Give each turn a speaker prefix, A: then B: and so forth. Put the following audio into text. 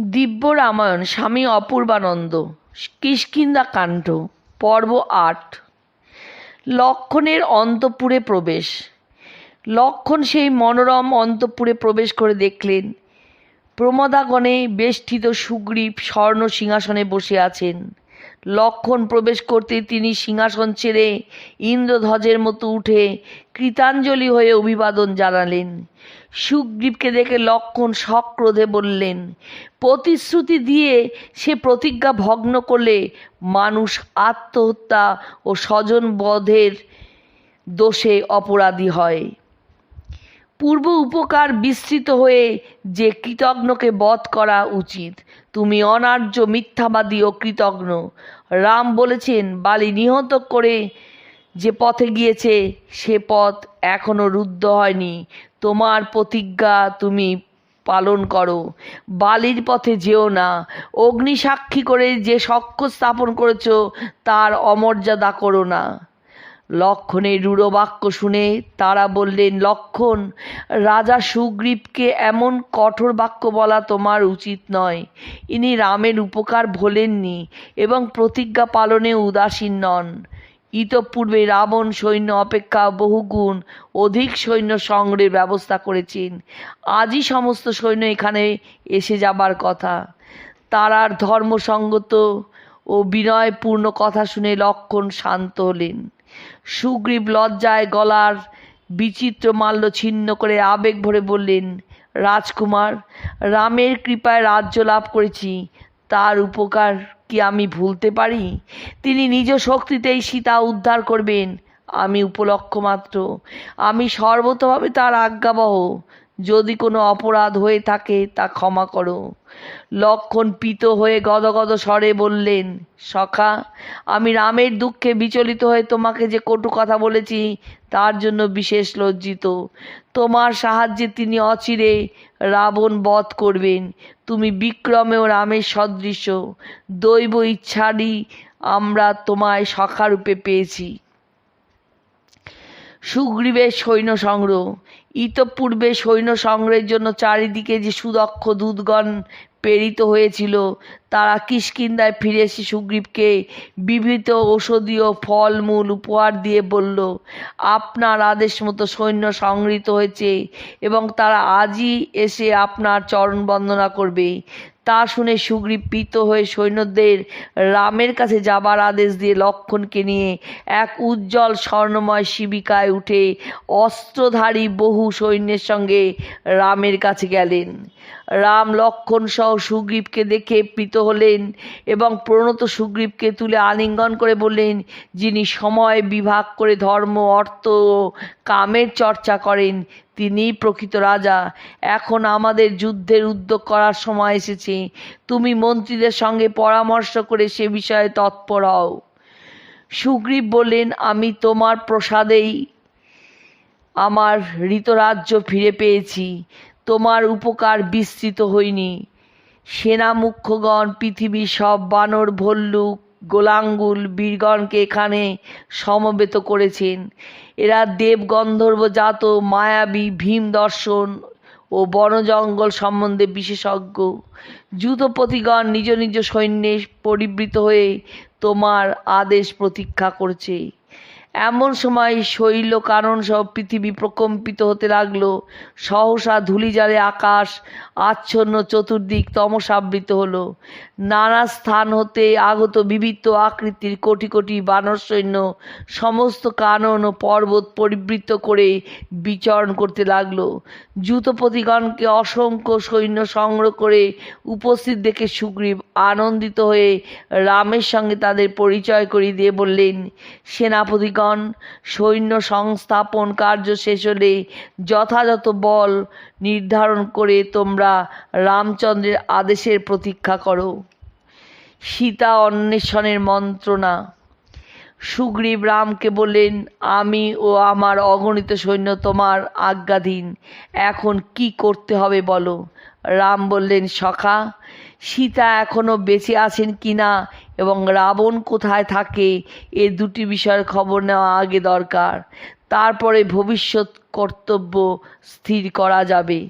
A: দিব্য রামায়ণ, স্বামী অপূর্বানন্দ, কিষ্কিন্দা কাণ্ড, পর্ব আট। লক্ষণের অন্তপুরে প্রবেশ। লক্ষণ সেই মনোরম অন্তপুরে প্রবেশ করে দেখলেন, প্রমদাগণে বেষ্টিত সুগ্রীব স্বর্ণ সিংহাসনে বসে আছেন। লক্ষণ প্রবেশ করতে তিনি সিংহাসন ছেড়ে ইন্দ্রধ্বজের মতো উঠে কৃতাঞ্জলি হয়ে অভিবাদন জানালেন। সুগ্রীবকে দেখে লক্ষণ সক্রোধে বললেন, প্রতিশ্রুতি দিয়ে সে প্রতিজ্ঞা ভগ্ন করলে মানুষ আত্মহত্যা ও স্বজন বধের দোষে অপরাধী হয়। পূর্ব উপকার বিস্তৃত হয়ে যে কৃতজ্ঞকে বধ করা উচিত। তুমি অনার্য, মিথ্যাবাদী ও কৃতজ্ঞ। রাম বলেছেন, বালি নিহত করে যে পথে গিয়েছে, সে পথ এখনও রুদ্ধ হয়নি। তোমার প্রতিজ্ঞা তুমি পালন করো। বালির পথে যেও না। অগ্নি সাক্ষী করে যে সক্ষ স্থাপন করেছ, তার অমর্যাদা করো না। লক্ষণের রূঢ় বাক্য শুনে তারা বললেন, লক্ষণ, রাজা সুগ্রীবকে এমন কঠোর বাক্য বলা তোমার উচিত নয়। ইনি রামের উপকার ভোলেননি এবং প্রতিজ্ঞা পালনে উদাসীন নন। ইতপূর্বে রাবণ সৈন্য অপেক্ষা বহুগুণ অধিক সৈন্য সংগ্রহের ব্যবস্থা করেছেন। আজই সমস্ত সৈন্য এখানে এসে যাবার কথা। তারার ধর্মসঙ্গত ও বিনয়পূর্ণ কথা শুনে লক্ষণ শান্ত হলেন। সুগ্রীব লজ্জায় গলার বিচিত্র মাল্য ছিন্ন করে আবেগ ভরে বললেন, রাজকুমার, রামের কৃপায় রাজ্য লাভ করেছি। তার উপকার কি আমি ভুলতে পারি? তিনি নিজ শক্তিতেই সীতা উদ্ধার করবেন। আমি উপলক্ষ মাত্র। আমি সর্বতভাবে তার আজ্ঞাবহ। যদি কোনো অপরাধ হয়ে থাকে, তা ক্ষমা করো। লক্ষণ পিত হয়ে গদগদ স্বরে বললেন, সখা, আমি রামের দুঃখে বিচলিত হয়ে তোমাকে যে কটু কথা বলেছি, তার জন্য বিশেষ লজ্জিত। তোমার সাহায্যে তিনি অচিরে রাবণ বধ করবেন। তুমি বিক্রমেও রামের সদৃশ্য। দৈব ইচ্ছারই আমরা তোমায় সখারূপে পেয়েছি। সুগ্রীবের সৈন্য সংগ্রহ। ইতপূর্বে সৈন্য সংগ্রহের জন্য চারিদিকে যে সুদক্ষ দূতগণ প্রেরিত হয়েছিল, তারা কিষ্কিন্দায় ফিরে এসে সুগ্রীবকে বিবিধ ঔষধীয় ফলমূল উপহার দিয়ে বলল, আপনার আদেশ মতো সৈন্য সংগৃহীত হয়েছে এবং তারা আজই এসে আপনার চরণ বন্দনা করবে। তা শুনে সুগ্রীব প্রীত হয়ে সৈন্যদের রামের কাছে যাবার আদেশ দিয়ে লক্ষণকে নিয়ে এক উজ্জ্বল স্বর্ণময় শিবিকায় উঠে অস্ত্রধারী বহু সৈন্যের সঙ্গে রামের কাছে গেলেন। রাম লক্ষণ সহ সুগ্রীবকে দেখে প্রীত হলেন এবং প্রণত সুগ্রীবকে তুলে আলিঙ্গন করে বললেন, যিনি সময় বিভাগ করে ধর্ম, অর্থ কামের চর্চা করেন তিনিই প্রকৃত রাজা। এখন আমাদের যুদ্ধের উদ্যোগ করার সময় এসেছে। তুমি মন্ত্রীদের সঙ্গে পরামর্শ করে সে বিষয়ে তৎপর হও। সুগ্রীব বললেন, আমি তোমার প্রসাদেই আমার ঋতরাজ্য ফিরে পেয়েছি। তোমার উপকার বিস্তৃত হইনি সেনা মুখ্যগণ পৃথিবীর সব বানর, ভল্লুক গোলাঙ্গুল বীরগণকে এখানে সমবেত করেছেন। এরা দেব গন্ধর্ব জাত, মায়াবী, ভীম দর্শন ও বনজঙ্গল সম্বন্ধে বিশেষজ্ঞ। যুতপতিগণ নিজ নিজ সৈন্যে পরিবৃত হয়ে তোমার আদেশ প্রতীক্ষা করছে। এমন সময় শৈল কানন সহ পৃথিবী প্রকম্পিত হতে লাগল। সহসা ধূলিজালে আকাশ আচ্ছন্ন চতুর্দিক তমসাবৃত হলো। নানা স্থান হতে আগত বিবিধ আকৃতির কোটি কোটি বানর সৈন্য সমস্ত কানন ও পর্বত পরিবৃত্ত করে বিচরণ করতে লাগল। যুতপতিগণকে অসংখ্য সৈন্য সংগ্রহ করে উপস্থিত দেখে সুগ্রীব আনন্দিত হয়ে রামের সঙ্গে তাদের পরিচয় করিয়ে দিয়ে বললেন, সেনাপতিগণ সৈন্য সংস্থাপন কার্য শেষ হলে যথাযথ বল নির্ধারণ করে তোমরা রামচন্দ্রের আদেশের প্রতীক্ষা করো। সীতা অন্বেষণের মন্ত্রণা। সুগ্রীব রামকে বললেন, আমি ও আমার অগণিত সৈন্য তোমার আজ্ঞাধীন। এখন কি করতে হবে বলো? রাম বললেন, সখা, সীতা এখনও বেঁচে আছেন কি না এবং রাবণ কোথায় থাকে এ দুটি বিষয়ের খবর নেওয়া আগে দরকার। তারপরে ভবিষ্যৎ কর্তব্য স্থির করা যাবে।